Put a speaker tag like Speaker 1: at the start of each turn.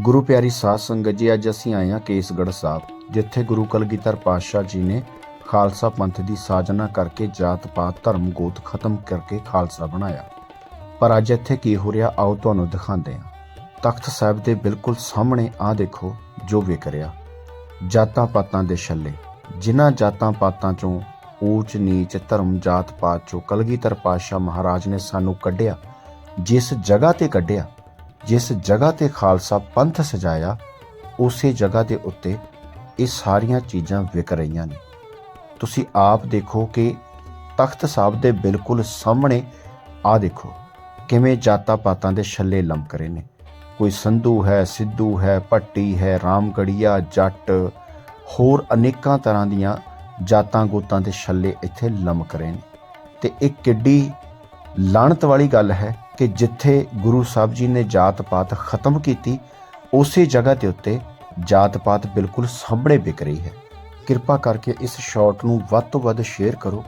Speaker 1: ਗੁਰੂ ਪਿਆਰੀ ਸਾਧ ਸੰਗਤ ਜੀ, ਅੱਜ ਅਸੀਂ ਆਏ ਹਾਂ ਕੇਸਗੜ੍ਹ ਸਾਹਿਬ, ਜਿੱਥੇ ਗੁਰੂ ਕਲਗੀਧਰ ਪਾਤਸ਼ਾਹ ਜੀ ਨੇ ਖਾਲਸਾ ਪੰਥ ਦੀ ਸਾਜਨਾ ਕਰਕੇ ਜਾਤ ਪਾਤ, ਧਰਮ ਗੋਤ ਖਤਮ ਕਰਕੇ ਖਾਲਸਾ ਬਣਾਇਆ। ਪਰ ਅੱਜ ਇੱਥੇ ਕੀ ਹੋ ਰਿਹਾ, ਆਓ ਤੁਹਾਨੂੰ ਦਿਖਾਉਂਦੇ ਹਾਂ। ਤਖਤ ਸਾਹਿਬ ਦੇ ਬਿਲਕੁਲ ਸਾਹਮਣੇ ਆਹ ਦੇਖੋ, ਜੋ ਵਿਕ ਰਿਹਾ। ਜਾਤਾਂ ਪਾਤਾਂ ਦੇ ਛੱਲੇ, ਜਿਨ੍ਹਾਂ ਜਾਤਾਂ ਪਾਤਾਂ ਚੋਂ ਊਚ ਨੀਚ ਧਰਮ ਜਾਤ ਪਾਤ ਚੋਂ ਕਲਗੀਧਰ ਪਾਤਸ਼ਾਹ ਮਹਾਰਾਜ ਨੇ ਸਾਨੂੰ ਕੱਢਿਆ, ਜਿਸ ਜਗ੍ਹਾ ਤੇ ਕੱਢਿਆ ਜਿਸ ਜਗ੍ਹਾ ਤੇ ਖਾਲਸਾ ਪੰਥ ਸਜਾਇਆ, ਉਸੇ ਜਗ੍ਹਾ ਦੇ ਉੱਤੇ ਇਹ ਸਾਰੀਆਂ ਚੀਜ਼ਾਂ ਵਿਕ ਰਹੀਆਂ ਨੇ। ਤੁਸੀਂ ਆਪ ਦੇਖੋ ਕਿ ਤਖਤ ਸਾਹਿਬ ਦੇ ਬਿਲਕੁਲ ਸਾਹਮਣੇ ਆ ਦੇਖੋ, ਕਿਵੇਂ ਜਾਤਾਂ ਪਾਤਾਂ ਦੇ ਛੱਲੇ ਲਮਕ ਰਹੇ ਨੇ। ਕੋਈ ਸੰਧੂ ਹੈ, ਸਿੱਧੂ ਹੈ, ਭੱਟੀ ਹੈ, ਰਾਮਗੜੀਆ, ਜੱਟ, ਹੋਰ ਅਨੇਕਾਂ ਤਰ੍ਹਾਂ ਦੀਆਂ ਜਾਤਾਂ ਗੋਤਾਂ ਦੇ ਛੱਲੇ ਇੱਥੇ ਲਮਕ ਰਹੇ ਨੇ। ਤੇ ਇਹ ਕਿੱਡੀ ਲਾਣਤ ਵਾਲੀ ਗੱਲ ਹੈ ਕਿ ਜਿੱਥੇ ਗੁਰੂ ਸਾਹਿਬ ਜੀ ਨੇ ਜਾਤ ਪਾਤ ਖਤਮ ਕੀਤੀ, ਉਸੇ ਜਗ੍ਹਾ ਦੇ ਉੱਤੇ ਜਾਤ ਪਾਤ ਬਿਲਕੁਲ ਸਾਹਮਣੇ ਵਿਕ ਰਹੀ ਹੈ। ਕਿਰਪਾ ਕਰਕੇ ਇਸ ਸ਼ਾਰਟ ਨੂੰ ਵੱਧ ਤੋਂ ਵੱਧ ਸ਼ੇਅਰ ਕਰੋ।